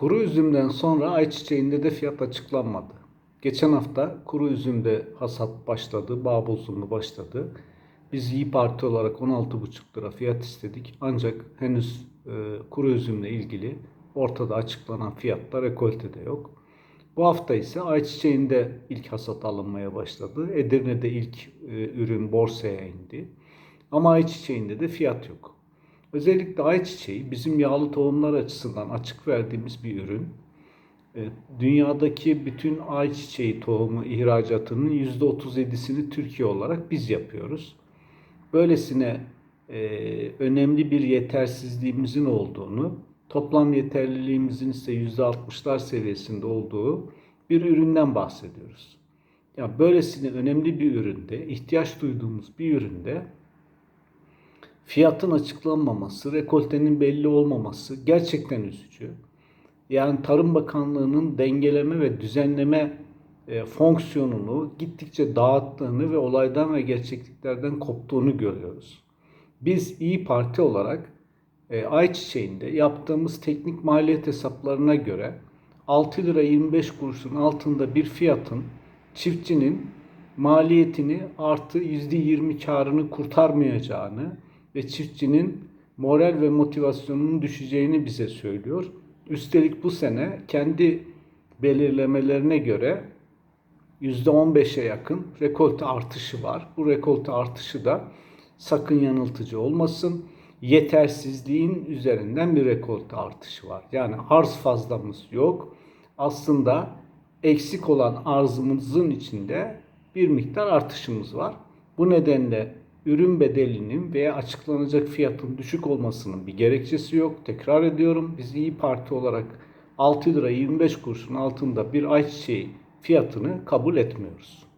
Kuru üzümden sonra ayçiçeğinde de fiyat açıklanmadı. Geçen hafta kuru üzümde hasat başladı, bağ bozumu başladı. Biz İyi Parti olarak 16,5 lira fiyat istedik. Ancak henüz e, kuru üzümle ilgili ortada açıklanan fiyatta rekoltede yok. Bu hafta ise ayçiçeğinde ilk hasat alınmaya başladı. Edirne'de ilk e, ürün borsaya indi. Ama ayçiçeğinde de fiyat yok. Özellikle ayçiçeği bizim yağlı tohumlar açısından açık verdiğimiz bir ürün. E, Dünyadaki bütün ayçiçeği tohumu ihracatının %37'sini Türkiye olarak biz yapıyoruz. Böylesine e, önemli bir yetersizliğimizin olduğunu, toplam yeterliliğimizin ise %60'lar seviyesinde olduğu bir üründen bahsediyoruz. Ya böylesine önemli bir üründe, ihtiyaç duyduğumuz bir üründe fiyatın açıklanmaması, rekoltenin belli olmaması gerçekten üzücü. Yani Tarım Bakanlığı'nın dengeleme ve düzenleme e, fonksiyonunu gittikçe dağıttığını ve olaydan ve gerçekliklerden koptuğunu görüyoruz. Biz İyi Parti olarak e, ayçiçeğinde yaptığımız teknik maliyet hesaplarına göre 6 lira 25 kuruşun altında bir fiyatın çiftçinin maliyetini artı %20 karını kurtarmayacağını ve çiftçinin moral ve motivasyonunun düşeceğini bize söylüyor. Üstelik bu sene kendi belirlemelerine göre %15'e yakın rekolte artışı var. Bu rekolte artışı da sakın yanıltıcı olmasın. Yetersizliğin üzerinden bir rekolte artışı var. Yani arz fazlamız yok. Aslında eksik olan arzımızın içinde bir miktar artışımız var. Bu nedenle ürün bedelinin veya açıklanacak fiyatın düşük olmasının bir gerekçesi yok. Tekrar ediyorum biz İyi Parti olarak 6 lira 25 kuruşun altında bir ayçiçeği fiyatını kabul etmiyoruz.